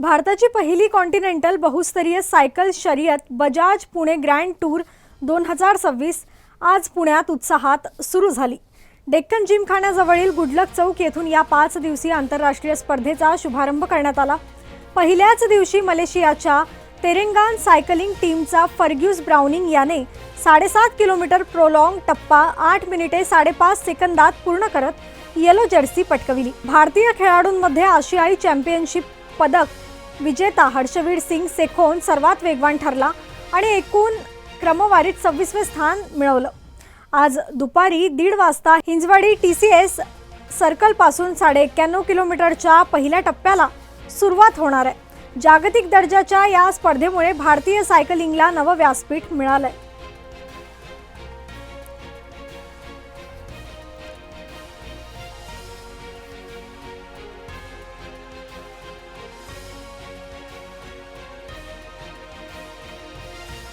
भारताची पहिली कॉन्टिनेंटल बहुस्तरीय सायकल शर्यत बजाज पुणे ग्रँड टूर दोन हजार सव्वीस आज पुण्यात उत्साहात सुरू झाली. डेक्कन जिमखान्याजवळील गुडलक चौक येथून या पाच दिवसीय आंतरराष्ट्रीय स्पर्धेचा शुभारंभ करण्यात आला. पहिल्याच दिवशी मलेशियाच्या तेरेंगान सायकलिंग टीमचा फर्ग्यूस ब्राउनिंग याने साडेसात किलोमीटर प्रोलॉंग टप्पा आठ मिनिटे साडेपाच सेकंदात पूर्ण करत येलो जर्सी पटकविली. भारतीय खेळाडूंमध्ये आशियाई चॅम्पियनशिप पदक विजेता हर्षवीर सिंग सेखोन सर्वात वेगवान ठरला आणि एकूण क्रमवारीत सव्वीसवे स्थान मिळवलं. आज दुपारी दीड वाजता हिंजवाडी टी सी एस सर्कलपासून साडे एक्क्याण्णव किलोमीटरच्या पहिल्या टप्प्याला सुरुवात होणार आहे. जागतिक दर्जाच्या या स्पर्धेमुळे भारतीय सायकलिंगला नवं व्यासपीठ मिळालं आहे